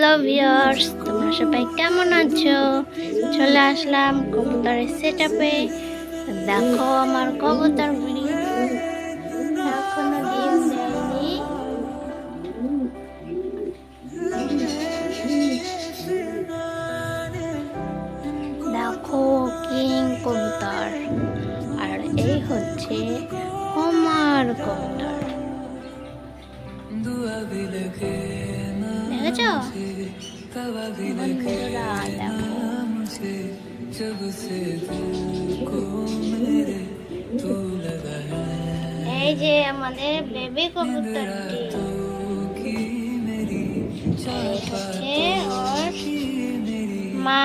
Hello viewers তোমরা সবাই কেমন আছো? চলে আসলাম কবুতরের সেট আপে দেখো, আমার কবুতর এখনও দেখো, কিং কবুতর। আর এই হচ্ছে আমার কবুতর। দেখেছ বন্ধুরা এই যে আমাদের বেবি কবুতরটি। মা।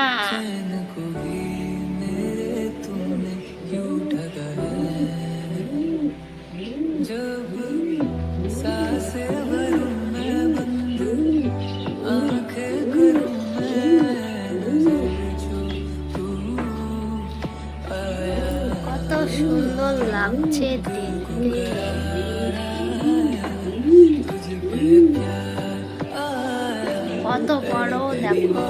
সুন্দর লাগছে কত বড় দেখো।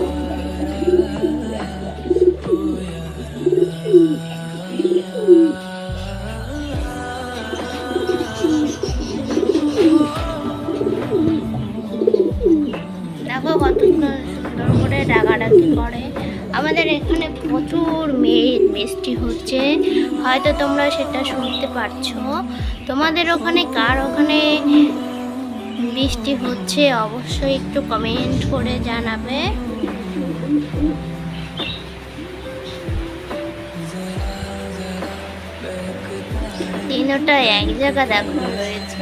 দেখো কত সুন্দর করে ডাকাডাকি করে। আমাদের এখানে প্রচুর বৃষ্টি হচ্ছে। হয়তো তোমরা সেটা শুনতে পারছ। তোমাদের ওখানে কার ওখানে বৃষ্টি হচ্ছে অবশ্যই একটু কমেন্ট করে জানাবে। তিনটা এক জায়গা দেখো, রয়েছে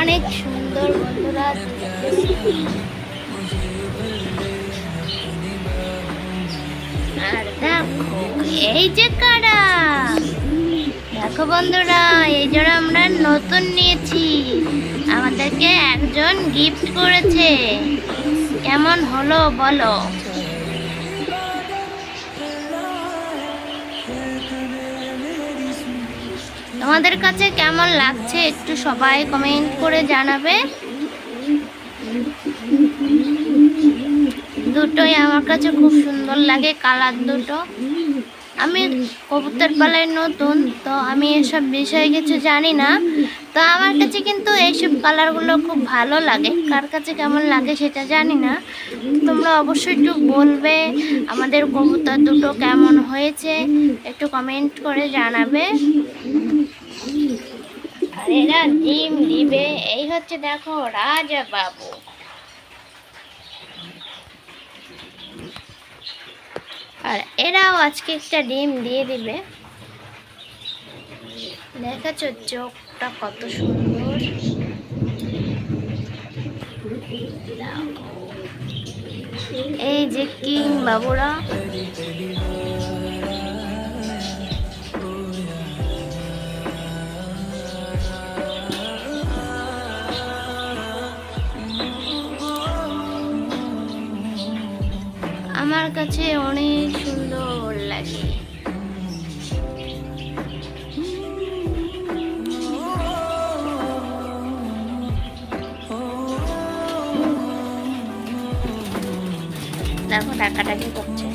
অনেক সুন্দর বন্ধুরা। আর এই যে কারা? দেখো বন্ধুরা, এই জন্য আমরা নতুন নিয়েছি। আমাদেরকে একজন গিফট করেছে। কেমন হলো বলো? তোমাদের কাছে কেমন লাগছে একটু সবাই কমেন্ট করে জানাবে। দুটোই আমার কাছে খুব সুন্দর লাগে, কালার দুটো। আমি কবুতর পালায় নতুন, তো আমি এসব বিষয়ে কিছু জানি না। তো আমার কাছে কিন্তু এইসব কালারগুলো খুব ভালো লাগে। কার কাছে কেমন লাগে সেটা জানি না। তোমরা অবশ্যই একটু বলবে, আমাদের কবুতর দুটো কেমন হয়েছে, একটু কমেন্ট করে জানাবে। আর এরা ডিম দিবে। এই হচ্ছে দেখো রাজা বাবু আর এরাও আজকে একটা ডিম দিয়ে দিবে। দেখাচ্ছ চোখটা কত সুন্দর। এই যে কিং বাবুরা আমার কাছে অনেক সুন্দর লাগে। দেখো টাকাটাকি করছে।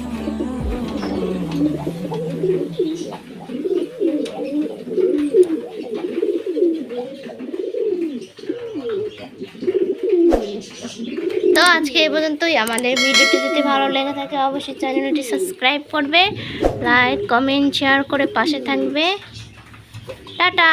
তো আজকে এই পর্যন্তই। আমাদের ভিডিওটি যদি ভালো লেগে থাকে, অবশ্যই চ্যানেলটি সাবস্ক্রাইব করবে, লাইক, কমেন্ট, শেয়ার করে পাশে থাকবে। টাটা!